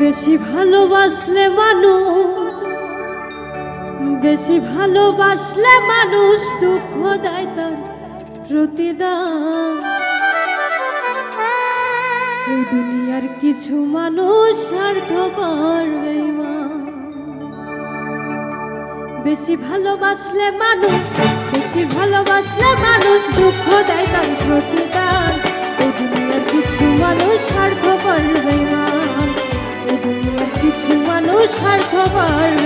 বেশি ভালোবাসলে মানুষ, বেশি ভালোবাসলে মানুষ দুঃখ দেয় তার প্রতিদান দুনিয়ার কিছু মানুষ স্বার্থপর। বেশি ভালোবাসলে মানুষ, বেশি ভালোবাসলে মানুষ দুঃখ দেয় তার প্রতিদান দুনিয়ার কিছু মানুষ স্বার্থপর স্বার্থপর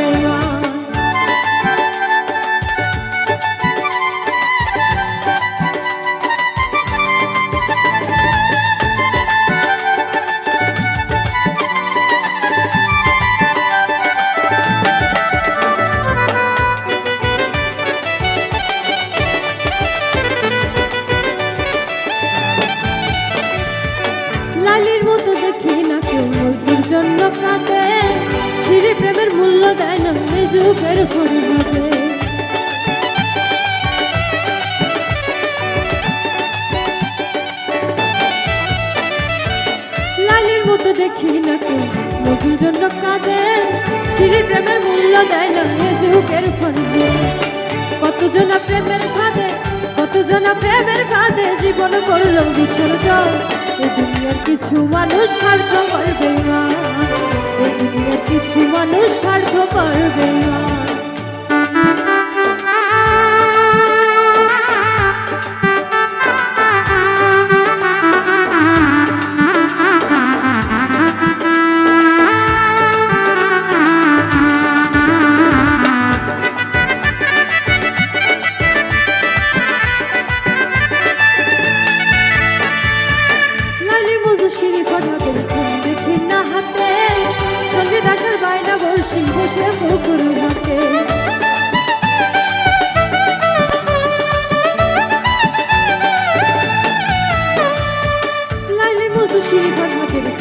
এই যুগের পরিহাবে লালির মতো দেখি না কেউ মজদুর জন্য কাঁদে ছিঁড়ে প্রেমের মূল্য দেয় না যুগের পরিহাবে কতজনা প্রেমের ফাঁদে কতজনা প্রেমের ফাঁদে জীবন করল বিসর্জন এই দুনিয়ার কিছু মানুষ স্বার্থ করবে না। এই দুনিয়ার কিছু মানুষ স্বার্থ করবে না।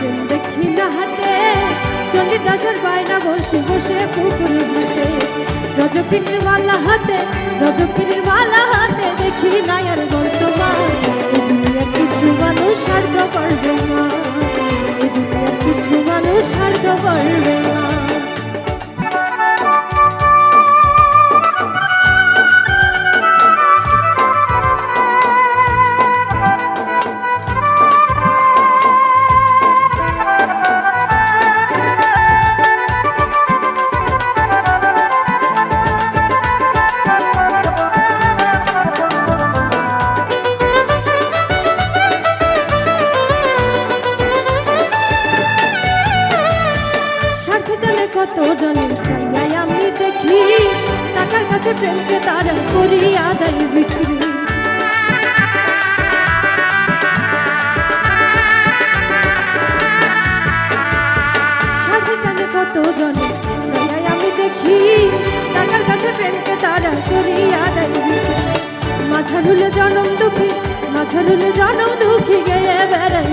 ফটাতে দেখি না হাতে। চন্ডী দাসার বায়না বসে বসে পুকুর হাতে রজকিনীর মালা হাতে রজকিনীর মালা হাতে দেখি না আর বর্তমান কিছু মানুষ স্বার্থ করবে কত জনে চাইয়াই আমি দেখি, টাকার কাছে প্রেমকে তারা করি আদায় বিক্রি। কত জনে চাইয়াই আমি দেখি, টাকার কাছে প্রেমকে তারা করি আদায় বিক্রি। মাঝারুলে জনম দুঃখী, মাঝারুলে জনম দুঃখী গেয়ে বেড়াই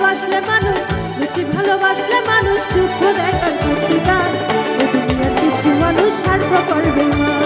ভালোবাসলে মানুষ বেশি ভালোবাসলে মানুষ দুঃখ দেখার করতে কিছু মানুষ স্বার্থ করবে না